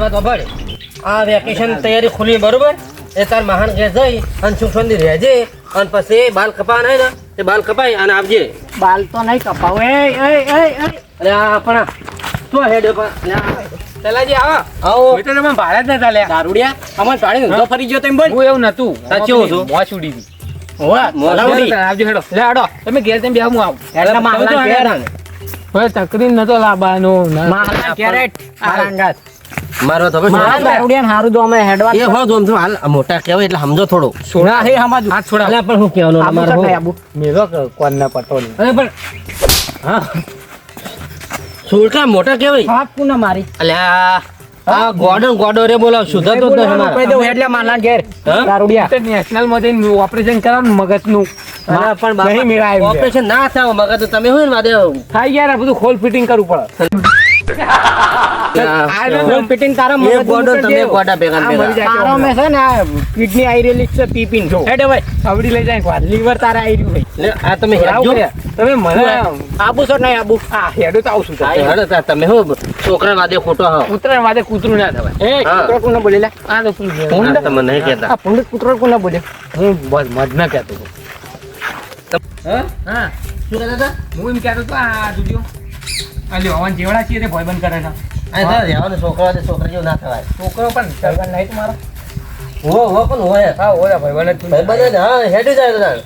વાત સાંભળ. આ વેકેશન તૈયારી ખુલી બરોબર. એ તાર મહાન ઘેર જઈ અને સુખ શાંતિ રહેજે અને પછી બાલ કપાવાના નહીં ને તે બાલ કપાય અને આવજે. બાલ તો નહીં કપાવ. એ અરે આ પણ શું હેડ પણ? અરે આ- પેલાજી આવો. આવો. મેં તમે ભાડે જ નતા દારૂડિયા? અમાર ફરી ગયો તેમ બોલ. હું એવું નતું. સાચું હતું. મોચ ઉડી હતી હોવા. મોલાવડી. આવજો હેડો. લે હેડો. તમે ઘેર તેમ બેહું આવું. એટલે. ઘેર હવે નતો લાવવાનો. આરાંગાત મારો તો મારા છે. હારું તો અમે હેડવા એ હો જોમ છું હાલ મોટા કહેવાય એટલે સમજો થોડો. સોના હે હમાજુ હાથ છોડા. અલ્યા પણ હું કહેવાનું આબુ અમારે છે હું? નહીં આબુ. મેલો કોણ ના પટો નહીં? અરે પણ હા. સુરકા મોટા કહેવાય. હાથ પુના મારી. અલ્યા આ ગોડો ગોડો રે બોલાવ મારા. એટલે માલા ઘેર. દારૂડિયા. નેશનલમાં જઈને ઓપરેશન કરાવ મગજનું પણ નહીં મેળાય ઓપરેશન ના થાય મગજ તમે હોય ને વાદે. થાય યાર આ બધું ખોલ ફિટિંગ કરવું પડે. ફૂલ તારા મગજ ગોડો તમે ગોડા ભેગા ને આ મરી ભેગા તારો મેં છે ને કિડની આઈ છે પીપીન જો. હેડે ભાઈ. આવડી લઈ જાય વાત. લીવર તારા આઈ ભાઈ. લે, આ તમે આવું તમે મને આબુ છો નહીં આબુ? આ હેડો તો આવશું હેડો તા તમે હું છોકરા વાદે ખોટો હા. ઉતરણ વાદે કૂતરું ના થવાય એ કૂતરો કોને બોલેલા આ તો તમે નહીં કહેતા. આ પુંડ કૂતરો કોને બોલ્યો હું બસ મજ ના કહેતો હતો. હા? હા? શું કહેતા હતા? હું એમ કહેતો હતો આ જોજો આ લ્યો હવન જેવડા છીએ તે ભાઈબંધ કરે છે આ તો રહેવાનું છોકરા વાદે છોકરી જેવું ના થવાય છોકરો પણ સગન નહીં તમારો હો હો પણ હોય હા હોય ભાઈબંધ જ ભાઈ બને ને, હા હેડી જાય તો.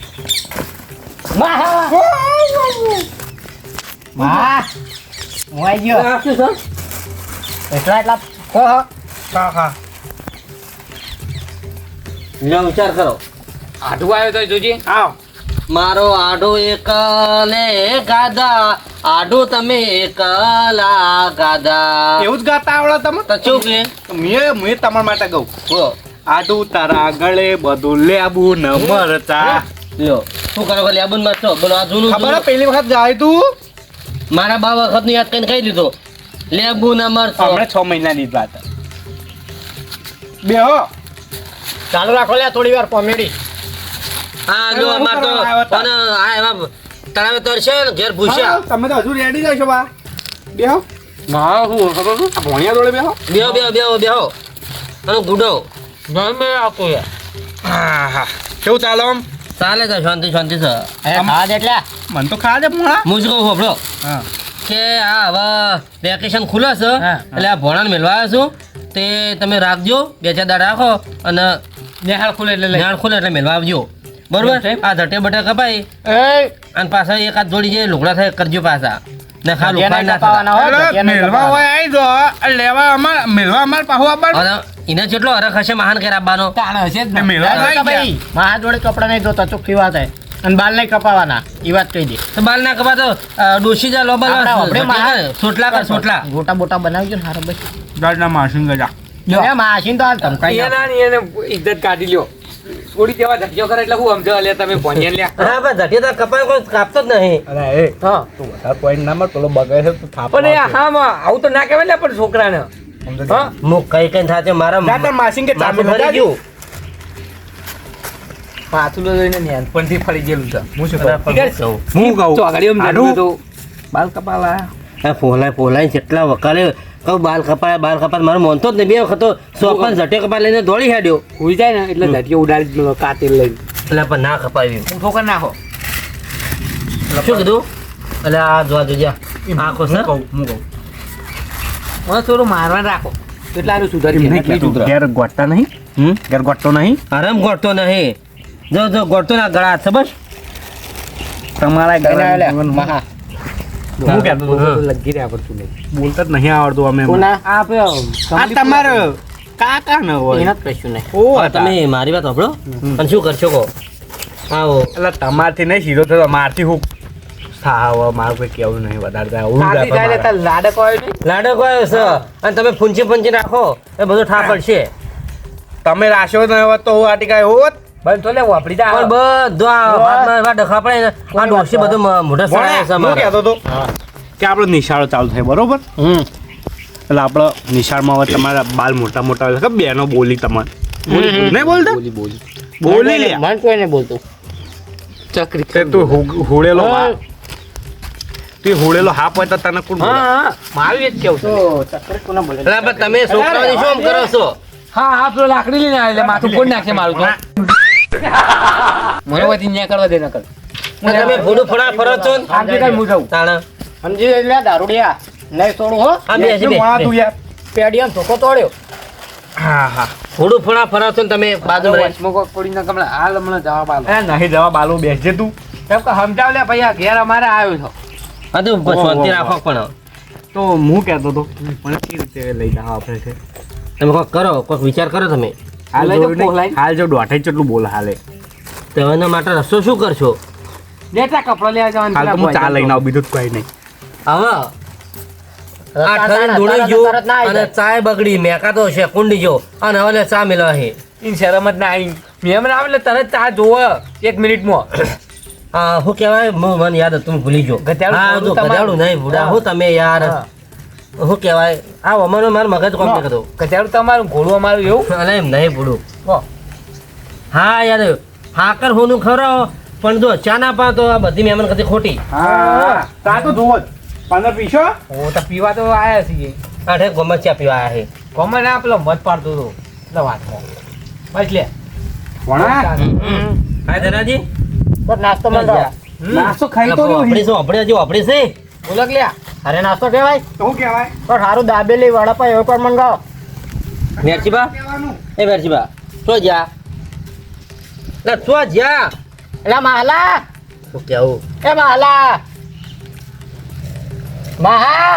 વાહ હું આઈ ગયો શું છે? એટલા એટલા હો હો હા હા લ્યો, વિચાર કરો આઢું આવ્યો તો જોજી આવ મારો આડો એકલે ગાધા આડો તમે એકલા ગાધા. એવું જ ગાતા આવડે તમે? તો ચૂપ લે. મેં મેં તમારા માટે કહું આડું તારા ગળે બધું લેબુ ન મરતા. લ્યો. શું કરો ખાલી આબુનમાં છો? બોલો આ જૂનું ખબર પહેલી પેલી વખત જાય તું? મારા બા વખત યાદ કરીને કહી દીધો. લેબુ ન મરતો હમણાં છ મહિનાની જ વાત. બે હો ચાલુ રાખો લે થોડી વાર કોમેડી. હા જો અમાર તો? અને આ એવા તળાવે તરશે ને ઘેર ભૂસ્યા. તમે તો હજુ રેડી જશો બા. બે ના હું ખબર આ ભોણિયા જોડે બે બેહો બેહો બેહો બેહો. અને ગુડો. ગમે આપો હા હા. કેવું ચાલો આમ? ચાલે છે શાંતિ શાંતિ છે. હા એટલે? મને તો ખા દે હું જ કહું હોભળો કે આ હવે વેકેશન ખુલે છે એટલે આ ભોણાને મેળવા આવ્યો છું. તે તમે રાખજો બે ચાર દાડા રાખો અને નેહાળ ખુલે એટલે નાળ ખુલે એટલે મેળવા આવજો. બરોબર? આ ધટે બટે કપાય અને પાછા એકાદ જોડી જે લુગડા થાય કરજો પાછા. બાલ નહીં કપાવાના એ વાત કહી દે. તો બાલ ના કપા તો ડોશી જા માં સોટલા કર સોટલા. ગોટા બોટા બનાવજો ને હારો બસ દાદના ગજા. માસીન તો ઇજ્જત કાઢી લ્યો. થોડી દેવા ધક્યો કરે એટલે હું સમજો લે તમે ભણ્યા લે હા પણ ધટે તો કપાય કોઈ કાપતો જ નહીં. અરે એ હા. તું વધારે પોઈન્ટ ના મત પેલો બગાય છે તું થાપ પણ હા માં આવું તો ના કહેવાય ને પણ છોકરાને. હા. મુખ કઈ કઈ થાતે મારા દાદા માસી કે માથું ભરી ગયું. પાછું લઈને નેનપણથી ફરી ગયેલું છે. હું શું કહું? હું કહું. તો આગળ એમ જાડું તો. બાલ કપાલા. આ ફોલાય પોલાય જેટલા વકાલે કહું બાલ કપાય બાલ કપાય મારો મોનતો જ નહીં બે વખત સોપન ઝટે કપાય લઈને દોડી હેડ્યો. ઉઈ જાય ને એટલે ઝટકે ઉડાડી દીધો કાતિલ લઈને. એટલે પણ ના કપાવી ઠોકર નાખો. શું કીધું? એટલે આ જોવા જોજે આખો હું સર. કહું હું કહું. મને થોડું મારવા રાખો. એટલે આનું સુધારી. ઘેર ગોટતા નહીં? હમ? ઘેર ગોટતો નહીં? આરામ ગોટતો નહીં. જો જો ગોટતો ના ગળા ખબર? બસ તમારા જીવન- મહા. હું કહેતો હતો? લગી રહ્યા પડતું નહીં. બોલતા જ નહીં આવડતું અમે કોના? આ પેલો કાકા ન હોય. એને જ કશું નહીં ઓ તમે મારી વાત સાંભળો. અને શું કરશો કહો? આવો. એટલે તમારથી નહીં સીધો થતો મારથી હું થાવ મારું કઈ કેવું નહીં વધારે આવું લાડક હોય લાડક હોય છે અને તમે ફૂંચી ફૂંચી રાખો. એ બધું ઠા પડશે તમે રાશો ન હોત તો હું આટી કાંઈ હોત? બંધ તો લે વાપરી જા. પણ બધું આ ડખા પડે આ ડોશી બધું મોઢા સળાય છે હું કહેતો હતો કે આપણો નિશાળો ચાલુ થાય બરોબર? હમ. એટલે આપણો નિશાળમાં હવે તમારા બાલ મોટા મોટા હોય બેનો બોલી તમારે. નહીં બોલતા? બોલી બોલી. બોલી લે. મન કોઈ નહીં બોલતું. ચકરી તે તું હુડેલો. તે હોળેલો હાપ હોય તો તને કોણ બોલે? હા મારું એ જ કેવું છે. તો કોને બોલે? એટલે તમે છોકરાઓની શું કરો છો? હા હા પેલો લાકડી લઈને આવે એટલે માથું કોણ નાખે મારું તો. મને વધી ન્યા કરવા દે નકર. તમે ભૂડું ફોડા ફરો છો ને? આમ કાલ હું જાઉં. તાણા. સમજી એટલે દારૂડિયા. નહીં છોડું હો. હા, બે છે, તું યાર. પેડિયમ ધોકો તોડ્યો. હા હા. ફોડું ફોડા ફરો છો તમે બાજુ કોક પડી નાખ હમણાં હાલ હમણાં જવાબ આલો એ નહીં જવાબ આલો બેસજે તું. કેમ કે સમજાવ લે ભાઈ આ ઘેર અમારે આવ્યો છો. હા તો શાંતિ રાખો પણ. તો હું કહેતો હતો પણ કઈ રીતે લઈ જાવ આપણે છે? તમે કોઈક કરો કોઈક વિચાર કરો તમે. હાલ જો. હાલ જો દોઢે જેટલું બોલ હાલે. તો એના માટે રસ્તો શું કરશો? લેતા કપડા લેવા જવાનું હાલ હું ચા લઈને આવું બીજું કોઈ નહીં. હવે અને ચાય બગડી મેકાતો છે કુંડી જો. અને હવે ચા મેળવા છે ઇન શરમ જ ના આવી. આવે એટલે તરત ચા જોવો એક મિનિટમાં. હા શું કહેવાય મ- મને યાદ હતું ભૂલી જો ગધેડું નહીં ભૂડા હું. તમે યાર. શું કહેવાય? આ અમારો મારું મગજ કોમ નહીં કરતો. કચારું તમારું ઘોડું અમારું એવું? અલે એમ નહીં ભૂડું હા. યાર હાકર હોનું ખવડાવો પણ જો ચા ના પા તો આ બધી મહેમાન કદી ખોટી. હા. તો જોવો જ. પીશો? ઓ તો પીવા તો આયા છીએ. આઠે ગમે ચા પીવા આયા છે. કોમન ના પેલો મત પાડતો હતો. એટલે વાતમાં. બસ લે. વણા? હા ધનાજી બસ નાસ્તો મળતો નાસ્તો ખાઈ તો આપણી શું આપણે હજુ આપણે છે બોલક લ્યા. અરે નાસ્તો કહેવાય? શું કહેવાય? તો સારું દાબેલી વડાપાવ એવું પણ મંગાવો. મેરચીબા એ મેરચીબા શું જ્યા? એટલે શું જ્યા? એટલે માલા. શું કહેવું એ માલા. મહા.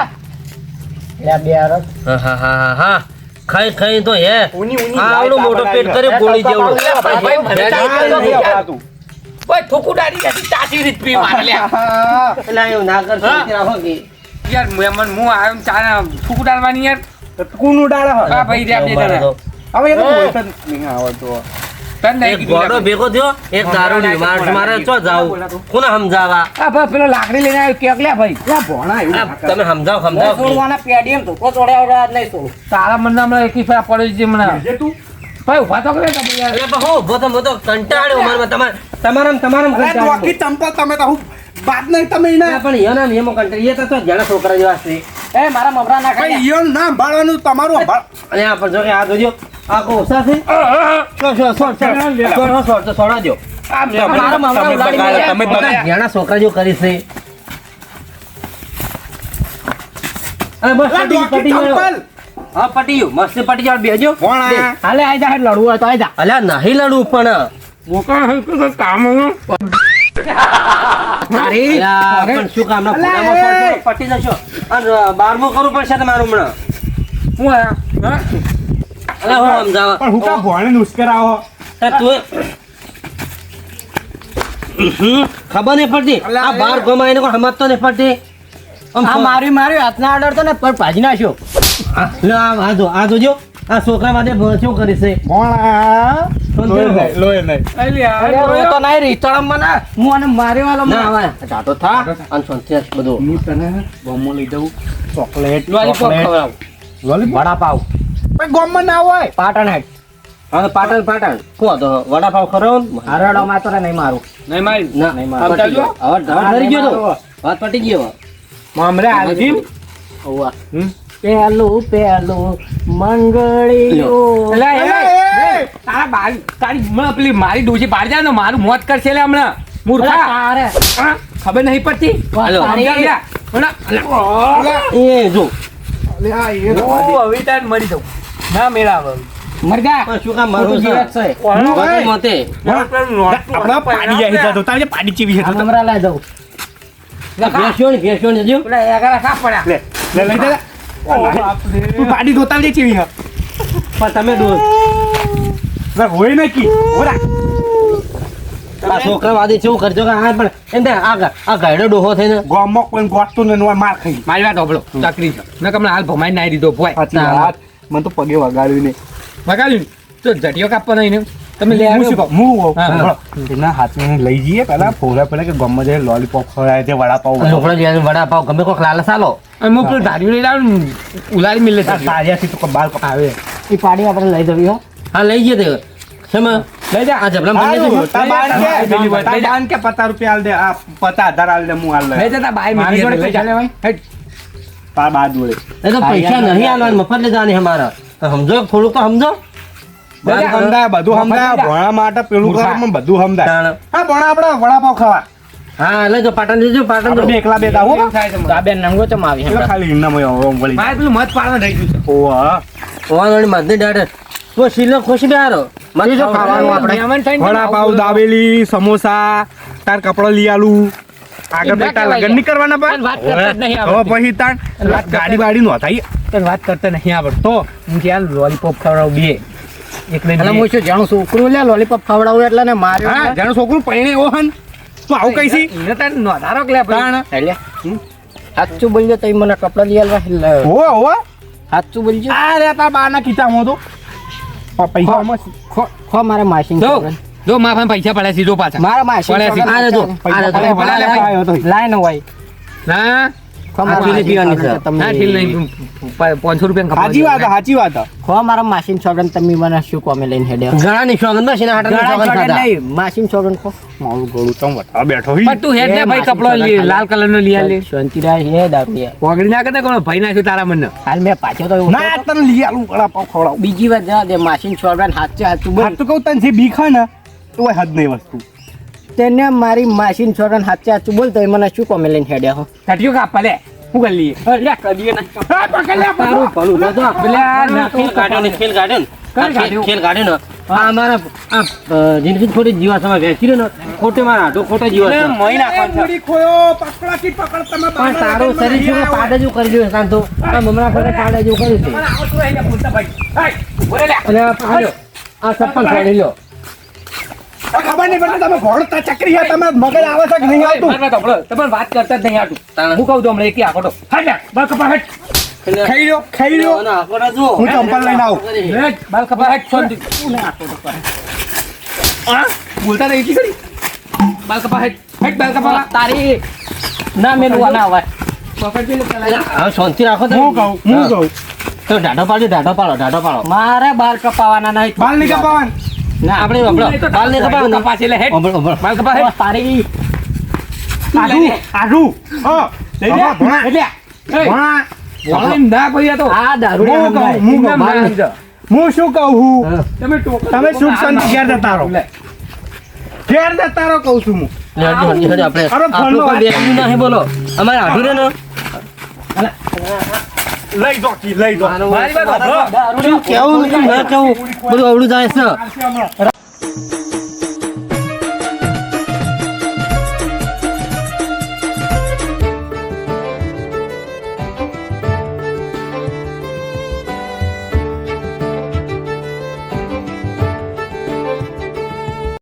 એટલે બે અરબ હા હા હા હા ખાઈ ખાઈ તો હે. આવડું મોટો પેટ કરી ગોળી જેવડું ઓય ઠોકુ ડારી જતી ચાચી રીત પી મારે લે પેલા એવું ના કર કે. યાર મહેમાન હું આવ્યો ને ચા ઠોકુ ડારવાની યાર? કોનું ડાળે હા ભાઈ રે મારે તો. હવે એ તો નહીં કીધું ગોડો ભેગો થયો એક દારૂડી મારે મારે ચો જાવ? કોને સમજાવા આ ભાઈ પેલો લાકડી લઈને આવ્યો કેક લે ભાઈ. ભોણા એવું આ ના કરે. તમે સમજાવો સમજાવો છોડવાના પેડિયમ ધોકો તોડ્યા વગર નહીં છોડું તારા મન હમણાં એકી ફેરા પડે છે મને. તું ભાઈ ઊભા તો કરે તમે યાર એટલે ઊભો તો ઊભો કંટાળ્યો મારમાં તમાર- તમારામ તમારામ કંટાળ્યો. ચંપલ તમે તો હું વાત નહીં તમે એટલે પણ એના નિયમો કંટાળી. એ તો તો જણા છોકરા જેવા છે. એ મારા મમરા ના ખાય યો ના ભાળવાનું તમારું અને આ પણ જો કે આ જોજો આ કો ઓછા છે છો, તો છોડવા દ્યો. મારા મમરા ઉલાડી મેલ્યા. તમે બધા છોકરા જેવું કરી છે અરે બસ પટી ગયું, પટી ગયું. હા પટી ગયું. મસ્ત પટી જાવ બેજો ભોણા હાલે આઈ જા લડવું હોય તો આઈ જા. અલ્યા નહીં લડવું પણ. કામ અલ્યા, પણ શું કામ ના પડશો, પટી જશો. અને બારમું કરવું પડશે તમારું હમણાં. હું આયા? હા? અલે હું સમજાવવા પણ હું કાં ભોણે તાર તું ખબર નહીં પડતી. આ બાર ગમાય એને કોઈ સમજતો નહીં પડતી. આ મારી મારી હાથના આડર તો ને પણ ભાજી નાખ્યો. લે આ આ જો આ જોજો. આ છોકરા માટે શું કરી છે નહીં અરે તો નહીં રીતળમ મને હું આને મારી વાળો ના આવે જાતો થા અને શાંતિ બધું હું તને ગોમમાં લઈ જાઉં. Chocolate lollipop chocolate. Lollipop? Vada pav. પણ ગોમમાં ના હોય. પાટણ હેડ હા પાટણ પાટણ. શું તો વડાપાવ ખરો? હરડો માં નહીં મારું. નહીં મારી? ના નહીં મારો. હવે હવે ગયો તો. વાત પટી ગયો. હવે. મામરે આલજી. હોવા પેલું પેલું તારા બારી તારી હમણાં પેલી મારી ડોજી પાડી જાય ને મારું મોત કરશે લે હમણાં. મૂર્ખા. ખબર નહીં પડતી? એ. જો. હવે તાર મરી જાઉં. ના મેળા તારે પાડી ચીવી પડ્યા. લે લે લઈ જા. તું ધોતા જે ચીવી પણ તમે દો ના હોય નકી ઓરા આ છોકરા વાદી શું કરજો કે હા પણ એમ થાય આ આ ગાયડો ડોહો થઈને ગોમમાં કોઈ ગોટતું ને માર ખાઈ. મારી વાત હોભળો ચકરી છે. મેં કમલા હાલ ભમાઈ નાઈ દીધો ભોય. વાત. મને તો પગે વગાડ્યું ને વગાડ્યું ને? તો જટિયો કાપવાનો એને તમે લે હું હાથમાં લઈ જઈએ પેલા ફોરા પેલા કે ગમમાં જાય લોલીપોપ ખવડાવે છે વડાપાવ છોકરા વડાપાવ ગમે કોઈક લાલચ આલો. અને હું. પેલું ધાર્યું લઈ લાવું ને મિલે તારિયાથી તો બાલ કપાવે એ પાડી આપણે લઈ જવી હો. હા લઈ જઈએ તે. શેમાં? આ દેજો. તાર બાન કે. પચાસ રૂપિયા આલ દે. આ પચાસ હજાર આલ દે હું આલ લઈ જતા બાય મારી જોડે પૈસા લેવાય? તાર બા જોડે એ તો પૈસા નહીં આલવાના મફત લઈ જવાની અમારા સમજો થોડુંક તો સમજો. સમજાય બધું સમજાય ભણા માટે પેલું કરવામાં બધું સમજાય હા ભણા આપણે વડાપાવ ખાવા. હા એટલે જો પાટણ જજો પાટણ આપણે એકલા બે તો મને. આ બેન નંગો ચમ આવી હે ખાલી ઇન્ના આવો ઓમ વળી. મારે પેલું મત પાડવા રહી ગયું છે. ઓવા ઓવાનોડી મધની ડાડે તો શીલો ખુશ બે હારો મને બીજું ખાવાનું આપણે. વડાપાવ દાબેલી સમોસા તાર કપડા લઈ આલું. આગળ બેટા લગન નહીં કરવાના પણ વાત કરતા નહીં હવે આવડતી. પછી તાણ ગાડી બાડી નો થાય તને વાત કરતા નહીં આવડતો. હું ત્યાં લોલીપોપ ખવડાવું બે. એટલે હું શું જાણું છોકરું લે લોલીપોપ ખવડાવું એટલે ને માર્યો હા. છોકરું પૈણે તું આવું કઈ છી એને તારે નોંધારો કે લે એટલે સાચું બોલજો તો મને કપડા લઈ આલવા હોવે સાચું બોલજો. આ રે તાર બાના ખીચામાં તો પૈસા ખો ખો મારે માસીન જો જો મારા પાસે પડ્યા સીધો પાછા. મારા માસી પડ્યા છે. આ લેજો. પૈસા આ લેજો. પડ્યા, ભલા લે લાય, આવ્યો તો. લાય ને પાંચસો રૂપિયા સાચી વાત સાચી વાત. ખો મારા માસીન છોકરાને તમે મને શું કોમે લઈને ઘણા હાટા માસીન ખો. મારું ગળું બેઠો પણ તું હેડ ભાઈ કપડો લાલ કલર નો લઈ લે. શાંતિરાજ હે. પોગડી ના કરતા કોણ ભાઈ નાખ્યું તારા મને હાલ મેં પાછો તો ના તને લઈ આલું વડાપાવ ખવડાવું. બીજી વાત જવા દે માસીન હાચું બોલ હાથ તો કહું તને જે બીક ને તો હદ નહીં વસ્તુ. તેને મારી માસીન છોકરાને હાથે હાચું બોલ તો એ મને શું કોમે લઈને હેડ્યા હો? કટિયો કાપા લે હું કરી લઈએ. લે કરીએ ના. પકડ લે, તારું ભલું થતો. પેલા ખેલ કાઢ્યો ને ખેલ કાઢ્યો ને. ખેલ- કાઢ્યું? કાઢ્યો ને. આ મારા આ જિંદગી થોડી જીવાસમાં વેચી રહ્યો ને. ખોટે મારા હાટો ખોયો પકડા કી પકડ તમે પણ તારું શરીર શું પાડે જેવું કરી રહ્યું છે આ મમરા ફરે પાડે કર્યું છે અને આ પાડ્યો. આ ચપ્પલ ફાડી લ્યો. ખબર નહીં પડતી તમે ભણતા ચકરી તમે મગજ આવે છે કે નહીં આવતું. તમે વાત કરતા જ નહીં આટું હું કહું છું હમણાં એકી આખોટો હટ લે, બાલ કપા હટ. ખાઈ લ્યો ખાઈ જુઓ. હું ચંપલ લઈને આવું બાલ કપા હટ, શાંતિ. હા? બોલતા નહીં કરી. બાલ કપા હટ, હટ, બાલ કપા. તારી ના મેલું અવાજ પકડજે હવે શાંતિ રાખો. હું કહું હું કહું તો ઢાઢો પાડ્યો ઢાઢો પાડો ઢાઢો પાડો મારે બાલ કપાવાના નહીં બાલ નહીં કપાવાન ના. આપણે આપણો નહીં ને કપા નહીં કપા છે, લે, હેટ. ઓભળ, ઓભળ. બાલ કપા હટ. તારી આડું આડું હા. લઈ લે. એટલે, એ, ભણા. ના કોઈ આ તો. આ દારૂ હું કહું હું કહું હું શું કહું તમે તમે સુખ શાંતિ ઘેર જતા રહો લે. ઘેર જતા રહો કહું છું હું. આપણે બોલો. અમારે આઢું રે ને. લઈ જો લઈ જો મારી વાત. કેવું ના કેવું બધું અવળું જાય છે